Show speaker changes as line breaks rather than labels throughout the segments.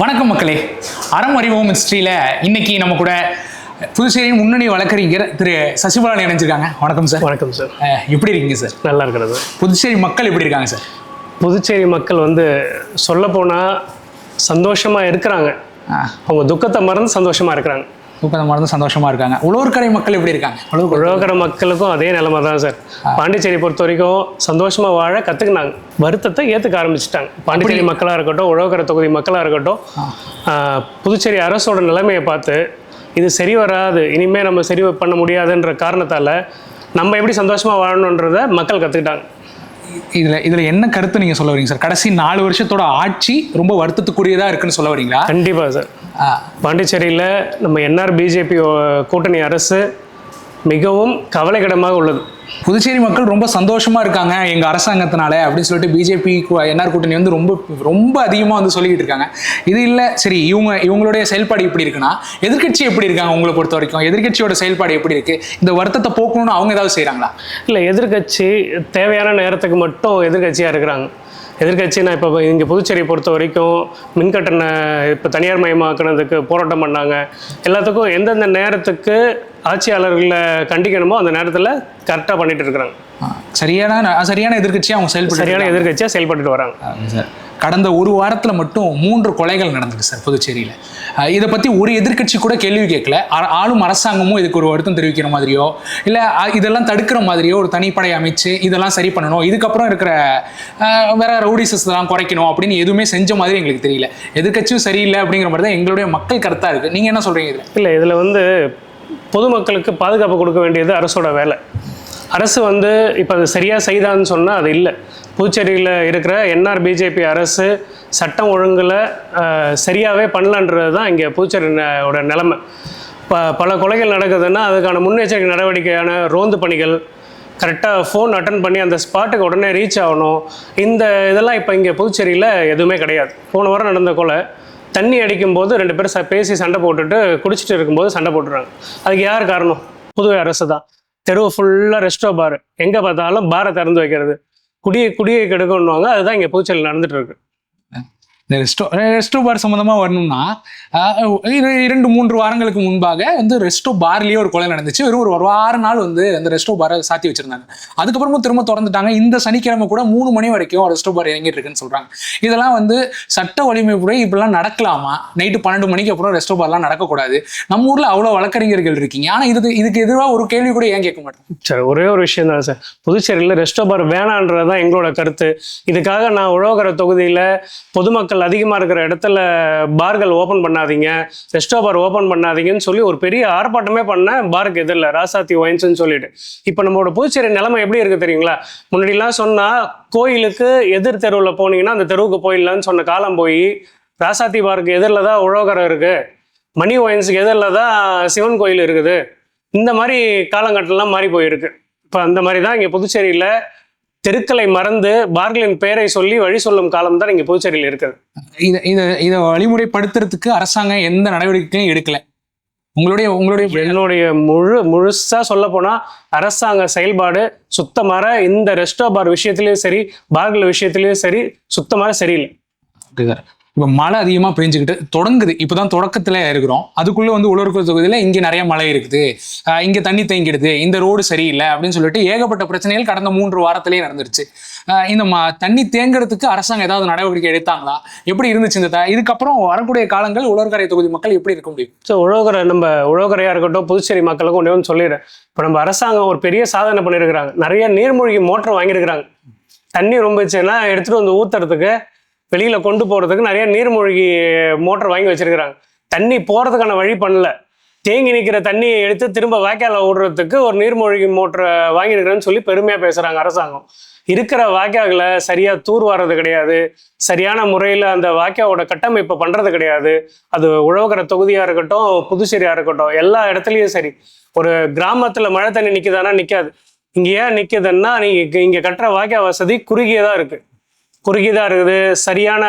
வணக்கம் மக்களே. அறம் அறிவோம் ஹிஸ்ட்ரியில் இன்னைக்கு நம்ம கூட புதுச்சேரியின் முன்னணி வழக்கறிஞர் திரு சசிபாலன் இணைஞ்சிருக்காங்க. வணக்கம் சார்.
வணக்கம் சார்.
எப்படி இருக்கீங்க சார்?
நல்லா இருக்கிறது.
புதுச்சேரி மக்கள் எப்படி இருக்காங்க சார்?
புதுச்சேரி மக்கள் வந்து சொல்லப்போனால் சந்தோஷமாக இருக்கிறாங்க. அவங்க துக்கத்தை மறந்து சந்தோஷமாக இருக்கிறாங்க.
தூக்கம் மறந்து சந்தோஷமா இருக்காங்க. உழவர்கரை மக்கள் எப்படி இருக்காங்க? உழவர்
உழவுக்கிற மக்களுக்கும் அதே நிலைமை தான் சார். பாண்டிச்சேரி பொறுத்த வரைக்கும் சந்தோஷமாக வாழ கற்றுக்கினாங்க வருத்தத்தை ஏற்றுக்க ஆரம்பிச்சிட்டாங்க. பாண்டிச்சேரி மக்களாக இருக்கட்டும் உழவுக்கிற தொகுதி மக்களாக இருக்கட்டும் புதுச்சேரி அரசோட நிலைமையை பார்த்து இது சரி வராது இனிமேல் நம்ம சரி பண்ண முடியாதுன்ற காரணத்தால் நம்ம எப்படி சந்தோஷமாக வாழணுன்றதை மக்கள் கற்றுக்கிட்டாங்க
இதுல இதுல என்ன கருத்து நீங்க சொல்ல வரீங்க சார்? கடைசி நாலு வருஷத்தோட ஆட்சி ரொம்ப வருத்தத்துக்குரியதா இருக்குன்னு சொல்ல வரீங்களா?
கண்டிப்பாக சார். பாண்டிச்சேரியில் நம்ம என்ஆர் பிஜேபி கூட்டணி அரசு மிகவும் கவலைக்கிடமாக உள்ளது.
புதுச்சேரி மக்கள் ரொம்ப சந்தோஷமா இருக்காங்க எங்க அரசாங்கத்தினால அப்படின்னு சொல்லிட்டு பிஜேபி என்ஆர் கூட்டணி வந்து ரொம்ப ரொம்ப அதிகமா வந்து சொல்லிக்கிட்டு இருக்காங்க. இது இல்ல சரி இவங்க இவங்களுடைய செயல்பாடு எப்படி இருக்குன்னா எதிர்க்கட்சி எப்படி இருக்காங்க உங்களை பொறுத்த வரைக்கும்? எதிர்க்கட்சியோட செயல்பாடு எப்படி இருக்கு? இந்த வருத்தத்தை போக்கணும்னு அவங்க ஏதாவது செய்றாங்களா?
இல்லை எதிர்க்கட்சி தேவையான நேரத்துக்கு மட்டும் எதிர்க்கட்சியாக இருக்கிறாங்க. எதிர்க்கட்சினா இப்போ இங்கே புதுச்சேரியை பொறுத்த வரைக்கும் மின்கட்டண இப்போ தனியார் மயமாக்குனதுக்கு போராட்டம் பண்ணாங்க. எல்லாத்துக்கும் எந்தெந்த நேரத்துக்கு ஆட்சியாளர்களை கண்டிக்கணுமோ அந்த நேரத்தில் கரெக்டாக பண்ணிட்டு இருக்கிறாங்க.
சரியான சரியான எதிர்க்கட்சியா அவங்க செயல்பட்டு
சரியான எதிர்க்கட்சியாக செயல்பட்டு வராங்க.
சார். கடந்த ஒரு வாரத்துல மட்டும் மூன்று கொலைகள் நடந்திருக்கு சார் புதுச்சேரியில. இதை பத்தி ஒரு எதிர்க்கட்சி கூட கேள்வி கேட்கல. ஆளும் அரசாங்கமும் இதுக்கு ஒரு வருத்தம் தெரிவிக்கிற மாதிரியோ இல்ல இதெல்லாம் தடுக்கிற மாதிரியோ ஒரு தனிப்படை அமைச்சு இதெல்லாம் சரி பண்ணணும். இதுக்கப்புறம் இருக்கிற வேற ரவுடிசஸ் எல்லாம் குறைக்கணும் அப்படின்னு எதுவுமே செஞ்ச மாதிரி எங்களுக்கு தெரியல. எதிர்க்கட்சியும் சரியில்லை அப்படிங்கிற மாதிரி தான் எங்களுடைய மக்கள் கருத்தா இருக்கு. நீங்க என்ன சொல்றீங்க இதுல?
இல்லை இதில் வந்து பொதுமக்களுக்கு பாதுகாப்பு கொடுக்க வேண்டியது அரசோட வேலை. அரசு வந்து இப்போ அது சரியாக செய்தான்னு சொன்னால் அது இல்லை. புதுச்சேரியில் இருக்கிற என்ஆர் பிஜேபி அரசு சட்டம் ஒழுங்கில் சரியாகவே பண்ணலான்றது தான் இங்கே புதுச்சேரியோட நிலமை. ப பல கொலைகள் நடக்குதுன்னா அதுக்கான முன்னெச்சரிக்கை நடவடிக்கையான ரோந்து பணிகள் கரெக்டாக ஃபோன் அட்டன் பண்ணி அந்த ஸ்பாட்டுக்கு உடனே ரீச் ஆகணும். இந்த இதெல்லாம் இப்போ இங்கே புதுச்சேரியில் எதுவுமே கிடையாது. போன வாரம் நடந்த கொலை தண்ணி அடிக்கும்போது ரெண்டு பேரும் ச பேசி சண்டை போட்டுட்டு குடிச்சிட்டு இருக்கும்போது சண்டை போட்டுறாங்க. அதுக்கு யார் காரணம்? புதுவை அரசு தான். தெருவு ஃபுல்லாக ரெஸ்டோ பார். எங்கே பார்த்தாலும் பாரை திறந்து வைக்கிறது. குடியை குடியை கெடுக்கணுவாங்க அதுதான் இங்கே பூச்சல் நடந்துட்டு இருக்கு.
இந்த ரெஸ்டோ ரெஸ்டோ பார் சம்மந்தமாக வரணும்னா இரண்டு மூன்று வாரங்களுக்கு முன்பாக வந்து ரெஸ்டோ பார்லேயே ஒரு கொலை நடந்துச்சு. வெறும் ஒரு ஒரு வார நாள் வந்து அந்த ரெஸ்டோ பாரை சாத்தி வச்சிருந்தாங்க. அதுக்கப்புறமும் திரும்ப திறந்துட்டாங்க. இந்த சனிக்கிழமை கூட மூணு மணி வரைக்கும் ரெஸ்டோ பார் இறங்கிட்டு இருக்குன்னு சொல்கிறாங்க இதெல்லாம் வந்து சட்ட வலிமைப்படி இப்படிலாம் நடக்கலாமா? நைட்டு பன்னெண்டு மணிக்கு அப்புறம் ரெஸ்டோ பார்லாம் நடக்கக்கூடாது. நம்ம ஊரில் அவ்வளோ வழக்கறிஞர்கள் இருக்கீங்க. ஆனால் இதுக்கு இதுக்கு எதிராக ஒரு கேள்வி கூட ஏன் கேட்க மாட்டேன்
சார் ஒரே ஒரு விஷயம் தான் சார். புதுச்சேரியில் ரெஸ்டோ பார் வேணான்றது தான் எங்களோட கருத்து. இதுக்காக நான் உழவுகிற தொகுதியில் பொதுமக்கள் அதிகமாக இருக்கிற இடத்துல பார்கள் ஓப்பன் பண்ணாதீங்க. ரெஸ்டோ பார் ஓப்பன் பண்ணாதீங்கன்னு சொல்லி ஒரு பெரிய ஆர்ப்பாட்டமே பண்ண பாருக்கு எதிரில். ராசாத்தி ஒயின்ஸ்னு சொல்லிட்டு. இப்போ நம்மளோட புதுச்சேரி நிலைமை எப்படி இருக்குது தெரியுங்களா? முன்னாடிலாம் சொன்னால் கோயிலுக்கு எதிர் தெருவில் போனீங்கன்னா அந்த தெருவுக்கு போயிடலான்னு சொன்ன காலம் போய் ராசாத்தி பாருக்கு எதிரில் தான் உழவகரம் இருக்குது மணி ஒயின்ஸுக்கு எதிரில் தான் சிவன் கோயில் இருக்குது. இந்த மாதிரி காலங்கட்டம்லாம் மாறி போயிருக்கு. இப்போ அந்த மாதிரி தான் இங்கே புதுச்சேரியில் தெருக்களை மறந்து பார்களின் பெயரை சொல்லி வழி சொல்லும் காலம் தான் இங்கே புதுச்சேரியில் இருக்குது.
இதை இதை இதை வழிமுறைப்படுத்துறதுக்கு அரசாங்கம் எந்த நடவடிக்கையும் எடுக்கல. உங்களுடைய உங்களுடைய
என்னுடைய முழு முழுசா சொல்ல போனா அரசாங்க செயல்பாடு சுத்தமாக இந்த ரெஸ்டோ பார் விஷயத்திலயும் சரி பார்கள் விஷயத்திலயும் சரி சுத்தமாக சரியில்லை.
இப்போ மழை அதிகமாக பெஞ்சுக்கிட்டு தொடங்குது. இப்போ தான் தொடக்கத்தில் இருக்கிறோம். அதுக்குள்ளே வந்து உழவர் தொகுதியில் இங்கே நிறைய மழை இருக்குது. இங்கே தண்ணி தேங்கிடுது. இந்த ரோடு சரியில்லை அப்படின்னு சொல்லிட்டு ஏகப்பட்ட பிரச்சனைகள் கடந்த மூன்று வாரத்திலேயே நடந்துருச்சு. இந்த ம தண்ணி தேங்குறதுக்கு அரசாங்கம் ஏதாவது நடவடிக்கை எடுத்தாங்களா? எப்படி இருந்துச்சு இந்த இதுக்கப்புறம் வரக்கூடிய காலங்கள் உழவர்கரை தொகுதி மக்கள் எப்படி இருக்க முடியும்?
ஸோ உழவுகரை நம்ம உழவுகரையாக இருக்கட்டும் புதுச்சேரி மக்களுக்கும் ஒன்றே ஒன்று சொல்லிடுறேன். இப்போ நம்ம அரசாங்கம் ஒரு பெரிய சாதனை பண்ணியிருக்கிறாங்க நிறைய நீர்மூழ்கி மோட்டர் வாங்கியிருக்கிறாங்க. தண்ணி ரொம்பிச்சுன்னா எடுத்துகிட்டு வந்து ஊற்றுறதுக்கு வெளியில் கொண்டு போகிறதுக்கு நிறைய நீர்மூழ்கி மோட்டர் வாங்கி வச்சிருக்கிறாங்க. தண்ணி போகிறதுக்கான வழி பண்ணல. தேங்கி நிற்கிற தண்ணியை எடுத்து திரும்ப வாய்க்கால விடுறதுக்கு ஒரு நீர்மூழ்கி மோட்டரை வாங்கியிருக்கிறேன்னு சொல்லி பெருமையாக பேசுகிறாங்க அரசாங்கம். இருக்கிற வாய்க்கால்களை சரியாக தூர் வர்றது கிடையாது. சரியான முறையில் அந்த வாய்க்காவோட கட்டமைப்பை பண்ணுறது கிடையாது. அது உழவுக்கிற தொகுதியாக இருக்கட்டும் புதுச்சேரியாக இருக்கட்டும் எல்லா இடத்துலையும் சரி. ஒரு கிராமத்தில் மழை தண்ணி நிற்கிதானா நிற்காது இங்கே ஏன் நிற்கிதுன்னா நீங்கள் இங்கே கட்டுற வாய்க்கா வசதி குறுகியதாக இருக்குது குறுகியதாக இருக்குது சரியான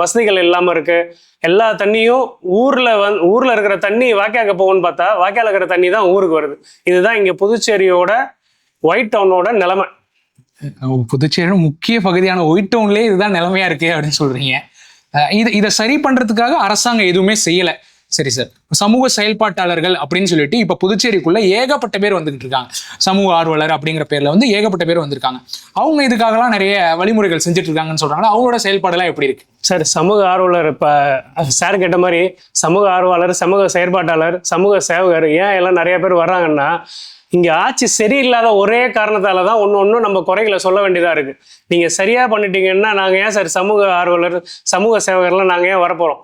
வசதிகள் இல்லாமல் இருக்குது எல்லா தண்ணியும் ஊரில் வந் ஊரில் இருக்கிற தண்ணி வாய்க்காக்க போகும்னு பார்த்தா வாய்க்கால இருக்கிற தண்ணி தான் ஊருக்கு வருது. இதுதான் இங்கே புதுச்சேரியோட ஒயிட் டவுனோட நிலைமை.
புதுச்சேரியோட முக்கிய பகுதியான ஒயிட் டவுன்லேயே இதுதான் நிலமையாக இருக்கு அப்படின்னு சொல்கிறீங்க இதை இது இதை சரி பண்ணுறதுக்காக அரசாங்கம் எதுவுமே செய்யலை. சரி சார் சமூக செயல்பாட்டாளர்கள் அப்படின்னு சொல்லிட்டு இப்போ புதுச்சேரிக்குள்ள ஏகப்பட்ட பேர் வந்துகிட்டு இருக்காங்க. சமூக ஆர்வலர் அப்படிங்கிற பேர்ல வந்து ஏகப்பட்ட பேர் வந்திருக்காங்க. அவங்க இதுக்காகலாம் நிறைய வழிமுறைகள் செஞ்சுட்டு இருக்காங்கன்னு சொல்றாங்க அவங்களோட செயல்பாடெல்லாம் எப்படி இருக்கு?
சார் சமூக ஆர்வலர் இப்போ சார் கேட்ட மாதிரி சமூக ஆர்வலர் சமூக செயற்பாட்டாளர் சமூக சேவகர் ஏன் எல்லாம் நிறைய பேர் வர்றாங்கன்னா இங்கே ஆட்சி சரியில்லாத ஒரே காரணத்தால் தான் ஒன்று ஒன்றும் நம்ம குறைகளை சொல்ல வேண்டியதாக இருக்குது நீங்கள் சரியாக பண்ணிட்டீங்கன்னா நாங்கள் ஏன் சார் சமூக ஆர்வலர் சமூக சேவகர்லாம் நாங்கள் ஏன் வரப்போகிறோம்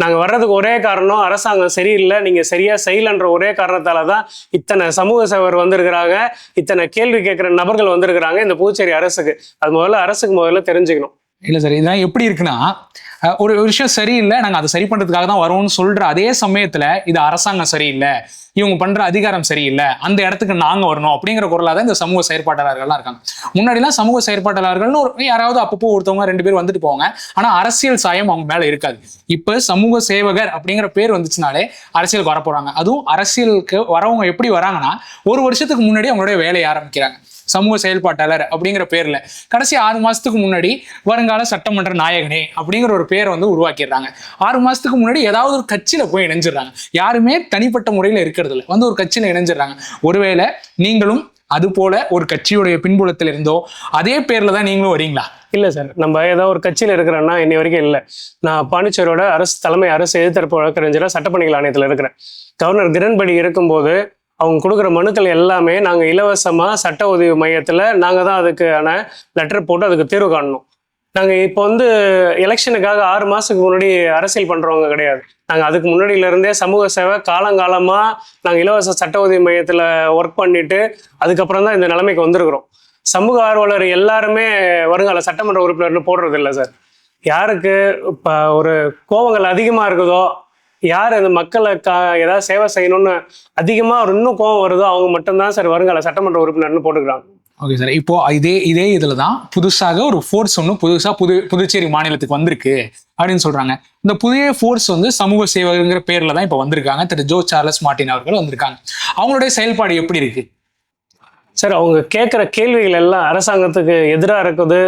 நாங்கள் வர்றதுக்கு ஒரே காரணம் அரசாங்கம் சரியில்லை நீங்கள் சரியாக செய்யலைன்ற ஒரே காரணத்தால் தான் இத்தனை சமூக சேவர் வந்திருக்கிறாங்க இத்தனை கேள்வி கேட்குற நபர்கள் வந்திருக்கிறாங்க இந்த புதுச்சேரி அரசுக்கு. அது முதல்ல அரசுக்கு முதல்ல தெரிஞ்சுக்கணும்.
இல்லை சார் இதெல்லாம் எப்படி இருக்குன்னா ஒரு விஷயம் சரியில்லை நாங்கள் அதை சரி பண்ணுறதுக்காக தான் வரோம்னு சொல்கிற அதே சமயத்தில் இது அரசாங்கம் சரியில்லை இவங்க பண்ணுற அதிகாரம் சரியில்லை அந்த இடத்துக்கு நாங்கள் வரணும் அப்படிங்கிற குரலாக தான் இந்த சமூக செயற்பாட்டாளர்கள்லாம் இருக்காங்க. முன்னாடிலாம் சமூக செயற்பாட்டாளர்கள்னு ஒரு யாராவது அப்பப்போ ஒருத்தவங்க ரெண்டு பேர் வந்துட்டு போவாங்க ஆனால் அரசியல் சாயம் அவங்க மேலே இருக்காது. இப்போ சமூக சேவகர் அப்படிங்கிற பேர் வந்துச்சுனாலே அரசியலுக்கு வர போகிறாங்க அதுவும் அரசியலுக்கு வரவங்க எப்படி வராங்கன்னா ஒரு வருஷத்துக்கு முன்னாடி அவங்களுடைய வேலையை ஆரம்பிக்கிறாங்க. சமூக செயல்பாட்டாளர் அப்படிங்கிற பேர்ல. கடைசி ஆறு மாசத்துக்கு முன்னாடி வருங்கால சட்டமன்ற நாயகனே அப்படிங்கிற ஒரு பேரை வந்து உருவாக்கிடுறாங்க. ஆறு மாசத்துக்கு முன்னாடி ஏதாவது ஒரு கட்சியில போய் இணைஞ்சிடுறாங்க. யாருமே தனிப்பட்ட முறையில இருக்கிறது இல்லை. வந்து ஒரு கட்சியில இணைஞ்சிடுறாங்க. ஒருவேளை நீங்களும் அது போல ஒரு கட்சியுடைய பின்புலத்தில் இருந்தோ அதே பேர்ல தான் நீங்களும் வரீங்களா?
இல்லை சார். நம்ம ஏதோ ஒரு கட்சியில் இருக்கிறேன்னா இன்னை வரைக்கும் இல்லை. நான் பாண்டிச்சேரியோட அரசு தலைமை அரசு எதிர்த்தரப்பு வழக்கறிஞராக சட்டப்பணிகள் ஆணையத்தில் இருக்கிறேன். கவர்னர் கிரண்படி இருக்கும்போது அவங்க கொடுக்குற மனுக்கள் எல்லாமே நாங்கள் இலவசமாக சட்ட உதவி மையத்தில் நாங்கள் தான் அதுக்கான லெட்டர் போட்டு அதுக்கு தீர்வு காணணும். நாங்கள் இப்போ வந்து எலெக்ஷனுக்காக ஆறு மாதத்துக்கு முன்னாடி அரசியல் பண்ணுறவங்க கிடையாது. நாங்கள் அதுக்கு முன்னாடியிலேருந்தே சமூக சேவை காலங்காலமாக நாங்கள் இலவச சட்ட உதவி மையத்தில் ஒர்க் பண்ணிட்டு அதுக்கப்புறம் தான் இந்த நிலைமைக்கு வந்திருக்கிறோம். சமூக ஆர்வலர் எல்லாருமே வருங்கால சட்டமன்ற உறுப்பினர்னு போடுறதில்ல சார். யாருக்கு இப்போ ஒரு கோபங்கள் அதிகமாக இருக்குதோ யார் இந்த மக்களை கா ஏதாவது சேவை செய்யணும்னு அதிகமாக ஒரு இன்னும் கோபம் வருதோ அவங்க மட்டும்தான் சார் வருங்கால சட்டமன்ற உறுப்பினர்னு போட்டுக்கிறாங்க.
ஓகே சார் இப்போ இதே இதே இதுல தான் புதுசாக ஒரு ஃபோர்ஸ் ஒன்று புதுசா புது புதுச்சேரி மாநிலத்துக்கு வந்திருக்கு அப்படின்னு சொல்றாங்க. இந்த புதிய ஃபோர்ஸ் வந்து சமூக சேவகங்கிற பேர்ல தான் இப்போ வந்திருக்காங்க. திரு. ஜோ சார்லஸ் மார்ட்டின் அவர்கள் வந்திருக்காங்க. அவங்களுடைய செயல்பாடு எப்படி இருக்கு?
சார் அவங்க கேட்குற கேள்விகள் எல்லாம் அரசாங்கத்துக்கு எதிராக இருக்குது.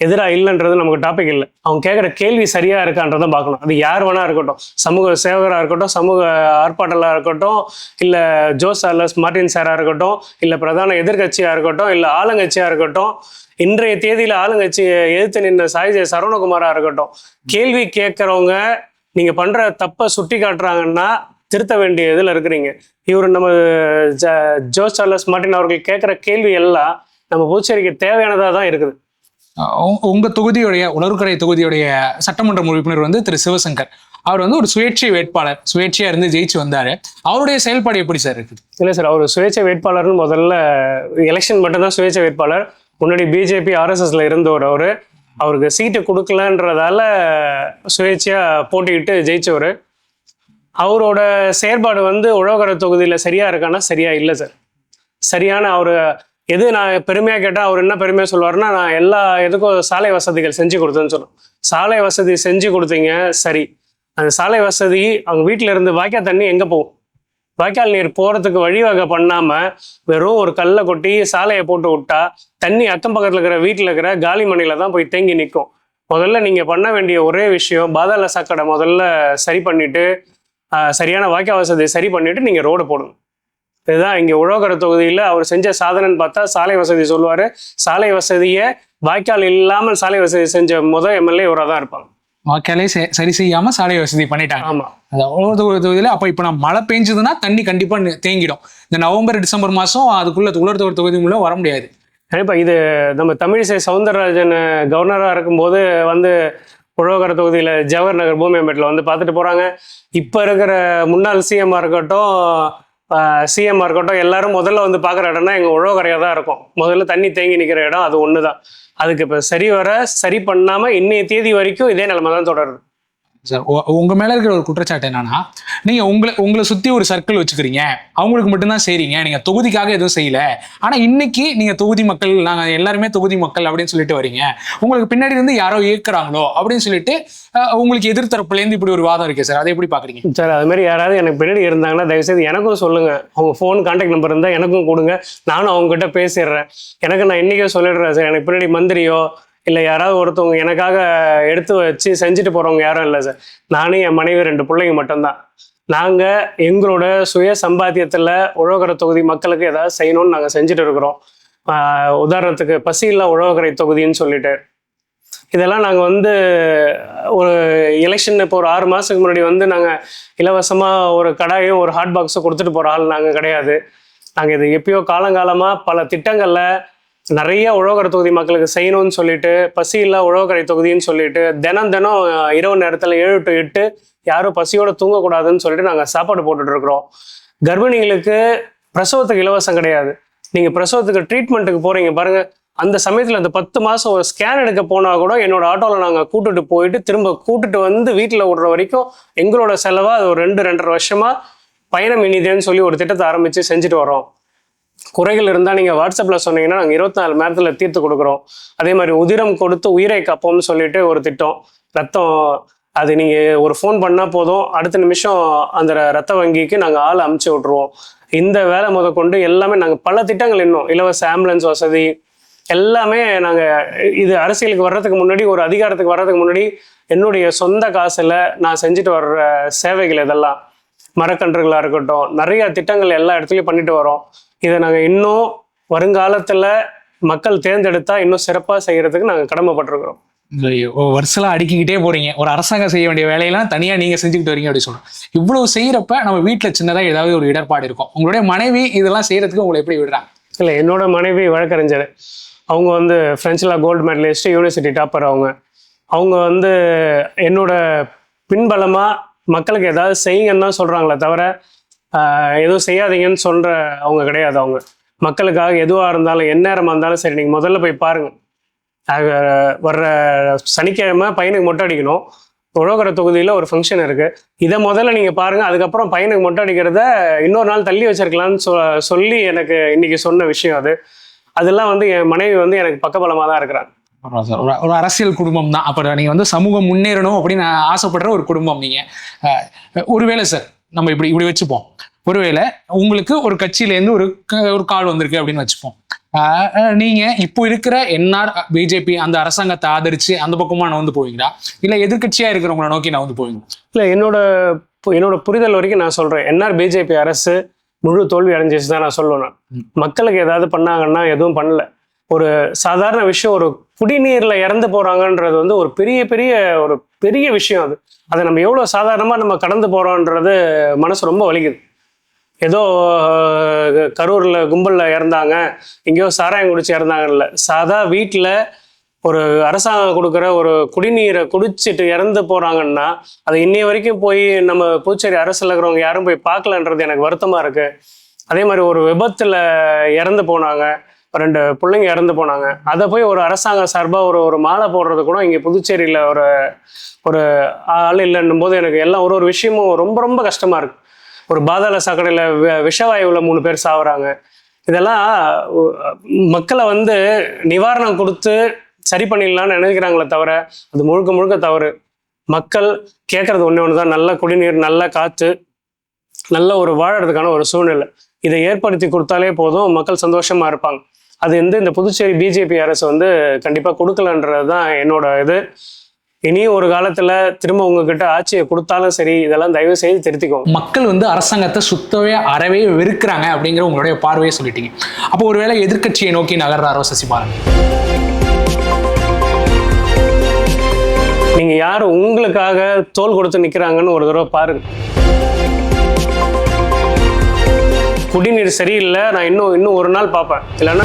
எதிராக இல்லைன்றது நமக்கு டாபிக் இல்லை. அவங்க கேட்குற கேள்வி சரியா இருக்கான்றதை பார்க்கணும். அது யார் வேணா இருக்கட்டும். சமூக சேவகராக இருக்கட்டும் சமூக ஆர்ப்பாட்டலாக இருக்கட்டும் இல்லை ஜோஸ் அல்லஸ் மார்டின் சாராக இருக்கட்டும் இல்லை பிரதான எதிர்க்கட்சியாக இருக்கட்டும் இல்லை ஆளுங்கட்சியாக இருக்கட்டும் இன்றைய தேதியில் ஆளுங்கட்சியை எதிர்த்து நின்ற சாய் ஜெய சரவணகுமாராக இருக்கட்டும் கேள்வி கேட்குறவங்க நீங்கள் பண்ணுற தப்பை சுட்டி காட்டுறாங்கன்னா திருத்த வேண்டிய இதில் இருக்கிறீங்க. இவர் நம்ம ஜ சார்லஸ் மார்ட்டின் அவர்கள் கேட்குற கேள்வி எல்லாம் நம்ம புதுச்சேரிக்கு தேவையானதாக தான் இருக்குது.
உங்க- தொகுதியுடைய உலர்கரை தொகுதியுடைய சட்டமன்ற உறுப்பினர் வந்து திரு சிவசங்கர். அவர் வந்து ஒரு சுயேட்சை வேட்பாளர் சுயேட்சையா இருந்து ஜெயிச்சு வந்தாரு. அவருடைய செயல்பாடு எப்படி சார் இருக்குது?
இல்லை சார் அவர் சுயேட்சை வேட்பாளர்னு முதல்ல எலெக்ஷன் மட்டும்தான் சுயேட்சை வேட்பாளர். முன்னாடி பிஜேபி ஆர்எஸ்எஸ்ல இருந்தவர் அவர். அவருக்கு சீட்டு கொடுக்கலன்றதால சுயேட்சையா போட்டிக்கிட்டு ஜெயிச்சவர். அவரோட செயற்பாடு வந்து உழவகர தொகுதியில் சரியா இருக்கான்னா சரியா இல்லை சார். சரியான அவர் எது நான் பெருமையாக கேட்டால் அவர் என்ன பெருமையாக சொல்லுவார்னா நான் எல்லா எதுக்கும் சாலை வசதிகள் செஞ்சு கொடுத்தேன்னு சொன்னோம் சாலை வசதி செஞ்சு கொடுத்தீங்க சரி. அந்த சாலை வசதி அவங்க வீட்டில் இருந்து வாய்க்கால் தண்ணி எங்கே போகும்? வாய்க்கால் நீர் போகிறதுக்கு வழிவகை பண்ணாமல் வெறும் ஒரு கல்லை கொட்டி சாலையை போட்டு விட்டா தண்ணி அக்கம் பக்கத்தில் இருக்கிற வீட்டில் இருக்கிற காலி மணியில் தான் போய் தேங்கி நிற்கும். முதல்ல நீங்கள் பண்ண வேண்டிய ஒரே விஷயம் பாதாள சாக்கடை முதல்ல சரி பண்ணிவிட்டு சரியான வாய்க்கால் வசதி சரி பண்ணிவிட்டு நீங்கள் ரோடு போடணும். இதுதான் இங்கே உழவகர தொகுதியில் அவர் செஞ்ச சாதனைன்னு பார்த்தா சாலை வசதி சொல்லுவார். சாலை வசதியை வாய்க்கால் இல்லாமல் சாலை வசதி செஞ்ச முதல் எம்எல்ஏ இவராக தான் இருப்பாங்க.
வாக்காலே செ- சரி செய்யாம சாலை வசதி பண்ணிட்டாங்க.
ஆமாம்
அது தொகுதியில அப்ப இப்ப நான் மழை பெஞ்சதுன்னா தண்ணி கண்டிப்பா நி- தேங்கிடும். இந்த நவம்பர் டிசம்பர் மாசம் அதுக்குள்ள உலர் தொகுதி தொகுதிக்குள்ள வர முடியாது.
கண்டிப்பா இது நம்ம தமிழிசை சவுந்தரராஜன் கவர்னராக இருக்கும்போது வந்து உழவகர தொகுதியில் ஜவஹர் நகர் பூமியம்பேட்டில் வந்து பார்த்துட்டு போகிறாங்க இப்போ இருக்கிற முன்னாள் சிஎம்மாக இருக்கட்டும் சிஎம் இருக்கட்டும் எல்லாரும் முதல்ல வந்து பார்க்குற இடம்னா எங்கள் உழவகரையாக தான் இருக்கும். முதல்ல தண்ணி தேங்கி நிற்கிற இடம் அது ஒன்று தான் அதுக்கு இப்போ சரி வர சரி பண்ணாமல் இன்னைய தேதி வரைக்கும் இதே நிலமை தான் தொடருது.
சார் உங்கள் மேலே இருக்கிற ஒரு குற்றச்சாட்டு என்னன்னா நீங்கள் உங்களை உங்களை சுற்றி ஒரு சர்க்கிள் வச்சுக்கிறீங்க. அவங்களுக்கு மட்டும்தான் செய்கிறீங்க நீங்கள் தொகுதிக்காக எதுவும் செய்யல. ஆனால் இன்னைக்கு நீங்கள் தொகுதி மக்கள் நாங்கள் எல்லாருமே தொகுதி மக்கள் அப்படின்னு சொல்லிட்டு வரீங்க. உங்களுக்கு பின்னாடி இருந்து யாரோ இயக்குறாங்களோ அப்படின்னு சொல்லிட்டு உங்களுக்கு எதிர்த்தரப்புலேருந்து இப்படி ஒரு வாதம் இருக்கு சார் அதை எப்படி பார்க்குறீங்க
சார் அது மாதிரி யாராவது எனக்கு பின்னாடி இருந்தாங்கன்னா தயவுசெய்து எனக்கும் சொல்லுங்கள் அவங்க ஃபோன் கான்டாக்ட் நம்பர் இருந்தால் எனக்கும் கொடுங்க. நானும் அவங்க கிட்ட பேசிடுறேன். எனக்கு நான் இன்றைக்கே சொல்லிடுறேன் சார் எனக்கு பின்னாடி மந்திரியோ இல்லை யாராவது ஒருத்தவங்க எனக்காக எடுத்து வச்சு செஞ்சுட்டு போகிறவங்க யாரும் இல்லை சார் நானும் என் மனைவி ரெண்டு பிள்ளைங்க மட்டும்தான். நாங்கள் எங்களோட சுய சம்பாத்தியத்தில் உழவுகரை தொகுதி மக்களுக்கு ஏதாவது செய்யணும்னு நாங்கள் செஞ்சுட்டு இருக்கிறோம். உதாரணத்துக்கு பசியில்லா உழவுகரை தொகுதின்னு சொல்லிட்டு. இதெல்லாம் நாங்கள் வந்து ஒரு எலெக்ஷன் இப்போ ஒரு ஆறு மாதத்துக்கு முன்னாடி வந்து நாங்கள் இலவசமாக ஒரு கடாயும் ஒரு ஹாட் பாக்ஸும் கொடுத்துட்டு போகிற ஆள் நாங்கள் கிடையாது. நாங்கள் இது எப்பயோ காலங்காலமாக பல திட்டங்களில் நிறைய உழவகரை தொகுதி மக்களுக்கு செய்யணும்னு சொல்லிட்டு பசியில்லா உழவகரை தொகுதின்னு சொல்லிட்டு தினம் தினம் இரவு நேரத்தில் ஏழு டு எட்டு யாரும் பசியோட தூங்கக்கூடாதுன்னு சொல்லிட்டு நாங்கள் சாப்பாடு போட்டுட்டு இருக்கிறோம் கர்ப்பிணிகளுக்கு பிரசவத்துக்கு இலவசம் கிடையாது. நீங்கள் பிரசவத்துக்கு ட்ரீட்மெண்ட்டுக்கு போகிறீங்க பாருங்கள் அந்த சமயத்தில் அந்த பத்து மாதம் ஒரு ஸ்கேன் எடுக்க போனால் கூட என்னோட ஆட்டோவில் நாங்கள் கூட்டுட்டு போயிட்டு திரும்ப கூட்டுட்டு வந்து வீட்டில் விடுற வரைக்கும் எங்களோட செலவாக அது ஒரு ரெண்டு ரெண்டரை வருஷமாக பயணம் இனிதேன்னு சொல்லி ஒரு திட்டத்தை ஆரம்பித்து செஞ்சுட்டு வரோம் குறைகள் இருந்தால் நீங்கள் வாட்ஸ்அப்பில் சொன்னீங்கன்னா நாங்கள் இருபத்தி நாலு மணி நேரத்தில் தீர்த்து கொடுக்குறோம். அதே மாதிரி உதிரம் கொடுத்து உயிரை காப்போம்னு சொல்லிட்டு ஒரு திட்டம். ரத்தம் அது நீங்கள் ஒரு ஃபோன் பண்ணால் போதும். அடுத்த நிமிஷம் அந்த ரத்த வங்கிக்கு நாங்கள் ஆள் அமுச்சு விட்ருவோம் இந்த வேலை முதற்கொண்டு எல்லாமே நாங்கள் பல திட்டங்கள் இன்னும். இலவச ஆம்புலன்ஸ் வசதி எல்லாமே நாங்கள் இது அரசியலுக்கு வர்றதுக்கு முன்னாடி ஒரு அதிகாரத்துக்கு வர்றதுக்கு முன்னாடி என்னுடைய சொந்த காசில் நான் செஞ்சுட்டு வர்ற சேவைகள் இதெல்லாம். மரக்கன்றுகளாக இருக்கட்டும் நிறைய திட்டங்கள் எல்லா இடத்துலையும் பண்ணிட்டு வரோம் இதை நாங்கள் இன்னும் வருங்காலத்தில் மக்கள் தேர்ந்தெடுத்தா இன்னும் சிறப்பாக செய்யறதுக்கு நாங்கள் கடமைப்பட்டிருக்கிறோம்.
வருஷம் அடுக்கிக்கிட்டே போறீங்க. ஒரு அரசாங்கம் செய்ய வேண்டிய வேலையெல்லாம் தனியா நீங்க செஞ்சுக்கிட்டு வரீங்க அப்படி சொல்றோம். இவ்வளவு செய்யறப்ப நம்ம வீட்டுல சின்னதா ஏதாவது ஒரு இடர்பாடு இருக்கும். உங்களுடைய மனைவி இதெல்லாம் செய்யறதுக்கு உங்களை எப்படி விடுறாங்க?
இல்லை என்னோட மனைவி வழக்கறிஞர். அவங்க வந்து ஃப்ரெஞ்சில் கோல்டு மெடலிஸ்ட் யூனிவர்சிட்டி டாப்பர் அவங்க. அவங்க வந்து என்னோட பின்பலமாக மக்களுக்கு ஏதாவது செய்யுங்கன்னு தான் சொல்கிறாங்களே தவிர எதுவும் செய்யாதீங்கன்னு சொல்கிற அவங்க கிடையாது அவங்க. மக்களுக்காக எதுவாக இருந்தாலும் எந்நேரமாக இருந்தாலும் சரி நீங்கள் முதல்ல போய் பாருங்கள் வர்ற சனிக்கிழமை பையனுக்கு மொட்டை அடிக்கணும். உழவகர தொகுதியில் ஒரு ஃபங்க்ஷன் இருக்குது இதை முதல்ல நீங்கள் பாருங்கள் அதுக்கப்புறம் பையனுக்கு மொட்டை அடிக்கிறத இன்னொரு நாள் தள்ளி வச்சிருக்கலாம்னு சொ சொல்லி எனக்கு இன்றைக்கி சொன்ன விஷயம் அது. அதெல்லாம் வந்து என் மனைவி வந்து எனக்கு பக்கபலமாக தான் இருக்கிறாங்க.
சார். ஒரு- அரசியல் குடும்பம் தான். அப்புறம் நீங்கள் வந்து சமூகம் முன்னேறணும் அப்படின்னு ஆசைப்படுற ஒரு குடும்பம் நீங்கள் ஒருவேளை சார் நம்ம இப்படி இப்படி வச்சுப்போம். ஒருவேளை உங்களுக்கு ஒரு கட்சியிலேருந்து ஒரு ஒரு கால் வந்திருக்கு அப்படின்னு வச்சுப்போம். அஹ், அஹ், நீங்க இப்போ இருக்கிற என்ஆர் பிஜேபி அந்த அரசாங்கத்தை ஆதரிச்சு அந்த பக்கமா நான் வந்து போவீங்களா? இல்ல எதிர்க்கட்சியா இருக்கிறவங்கள நோக்கி நான் வந்து போவீங்க
இல்லை என்னோட என்னோட புரிதல் வரைக்கும் நான் சொல்கிறேன் என்ஆர் பிஜேபி அரசு முழு தோல்வி அடைஞ்சிச்சு தான் நான். சொல்லுவேன். மக்களுக்கு ஏதாவது பண்ணாங்கன்னா எதுவும் பண்ணல. ஒரு சாதாரண விஷயம் ஒரு குடிநீரில் இறந்து போகிறாங்கன்றது வந்து ஒரு பெரிய பெரிய ஒரு பெரிய விஷயம் அது. அதை நம்ம எவ்வளோ சாதாரணமாக நம்ம கடந்து போகிறோன்றது மனசு ரொம்ப வலிக்குது. ஏதோ கரூரில் கும்பலில் இறந்தாங்க எங்கேயோ சாராயம் குடிச்சு இறந்தாங்கல்ல. சாதா வீட்டில் ஒரு அரசாங்கம் கொடுக்குற ஒரு குடிநீரை குடிச்சிட்டு இறந்து போகிறாங்கன்னா அதை இன்னைய வரைக்கும் போய் நம்ம புதுச்சேரி அரசில் இருக்கிறவங்க யாரும் போய் பார்க்கலன்றது எனக்கு வருத்தமாக இருக்குது அதே மாதிரி ஒரு விபத்தில் இறந்து போனாங்க. ரெண்டு பிள்ளைங்க இறந்து போனாங்க. அதை போய் ஒரு அரசாங்கம் சார்பாக ஒரு ஒரு மாலை போடுறது கூட இங்கே புதுச்சேரியில் ஒரு ஒரு ஆள் இல்லைன்னும் போது எனக்கு எல்லாம் ஒரு ஒரு விஷயமும் ரொம்ப ரொம்ப கஷ்டமாக இருக்கு. ஒரு பாதாள சாக்கடையில் விஷவாயுவில் மூணு பேர் சாவுறாங்க. இதெல்லாம் மக்களை வந்து நிவாரணம் கொடுத்து சரி பண்ணிடலாம்னு நினைக்கிறாங்களே தவிர அது முழுக்க முழுக்க தவறு. மக்கள் கேட்குறது ஒன்று ஒன்று தான் நல்ல குடிநீர் நல்ல காற்று நல்ல ஒரு வாழறதுக்கான ஒரு சூழ்நிலை. இதை ஏற்படுத்தி கொடுத்தாலே போதும். மக்கள் சந்தோஷமாக இருப்பாங்க. அது வந்து இந்த புதுச்சேரி பிஜேபி அரசு வந்து கண்டிப்பாக கொடுக்கலன்றது தான் என்னோட இது. இனியும் ஒரு காலத்தில் திரும்ப உங்ககிட்ட ஆட்சியை கொடுத்தாலும் சரி இதெல்லாம் தயவு செய்து திருத்திக்கோங்க.
மக்கள் வந்து அரசாங்கத்தை சுத்தவே அறவே வெறுக்கிறாங்க அப்படிங்கிற உங்களுடைய பார்வையை சொல்லிட்டீங்க. அப்போ ஒருவேளை எதிர்க்கட்சியை நோக்கி நகர்றாரோ சசிபாலன்
நீங்க யார் உங்களுக்காக தோல் கொடுத்து நிக்கிறாங்கன்னு ஒரு தடவை பாருங்க. குடிநீர் சரியில்லை நான் இன்னும் இன்னும் ஒரு நாள் பார்ப்பேன். இல்லைன்னா